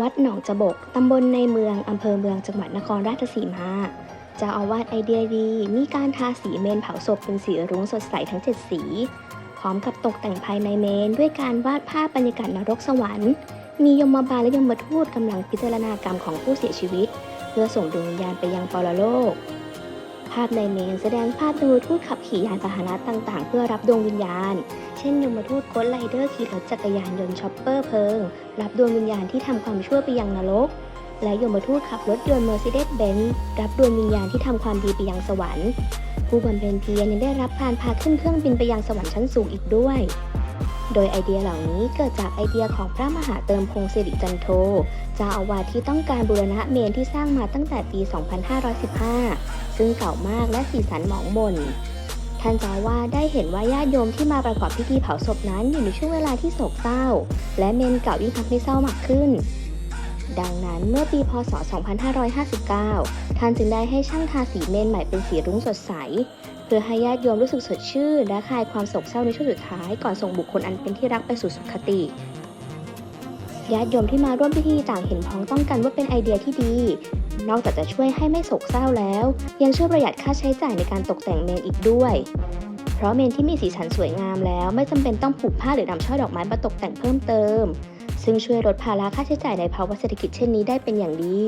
วัดหนองจบก ตำบลในเมือง อำเภอเมืองจังหวัดนครราชสีมาจ้าอาวาสไอเดียดี มีการทาสีเมนเผาศพเป็นสีรุ้งสดใสทั้ง 7 สี พร้อมกับตกแต่งภายในเมน ด้วยการวาดภาพบรรยากาศนรกสวรรค์ มียมบาลและยมทูตกำลังพิจารณากรรมของผู้เสียชีวิต เพื่อส่งดวงวิญญาณไปยังปรโลก ภาพในเมนแสดงภาพยมทูตขับขี่ยานพาหนะต่างๆ เพื่อรับดวงวิญญาณ ช่นยมทูตโค้ดไลเดอร์ขี่รถจักรยานยนต์ช็อปเปอร์เพิง รับดวงวิญญาณที่ทำความชั่วไปยังนรก และยมทูตขับรถยนต์ Mercedes-Benz รับดวงวิญญาณที่ทำความดีไปยังสวรรค์ ผู้บำเพ็ญเพียรยังได้รับการพาขึ้นเครื่องบินไปยังสวรรค์ชั้นสูงอีกด้วยโดยไอเดียเหล่านี้เกิดจากไอเดียของพระมหาเติมพงศิริจันโทเจ้าอาวาสที่ต้องการบูรณะเมนที่สร้างมาตั้งแต่ปี 2515 ซึ่งเก่ามากและสีสันหมองหม่น ท่านเจ้าอาวาได้เห็นว่าญาติโยมที่มาประกอบพิธีเผาศพนั้นอยู่ในช่วงเวลาที่โศกเศร้า และเมนเก่ายิ่งทำให้เศร้ามากขึ้น ดังนั้นเมื่อปีพศ 2559 ท่านจึงได้ให้ช่างทาสีเมนใหม่เป็นสีรุ้งสดใส เพื่อให้ญาติโยมรู้สึกสดชื่นและคลายความโศกเศร้าในช่วงสุดท้ายก่อนส่งบุคคลอันเป็นที่รักไปสู่สุคติญาติโยมที่มาร่วมพิธีต่างเห็นพ้องต้องกันว่าเป็นไอเดียที่ดี นอกจากจะช่วยให้ไม่โศกเศร้าแล้ว ยังช่วยประหยัดค่าใช้จ่ายในการตกแต่งเมนอีกด้วย เพราะเมนที่มีสีสันสวยงามแล้วไม่จำเป็นต้องผูกผ้าหรือนำช่อดอกไม้มาตกแต่งเพิ่มเติม ซึ่งช่วยลดภาระค่าใช้จ่ายในภาวะเศรษฐกิจเช่นนี้ได้เป็นอย่างดี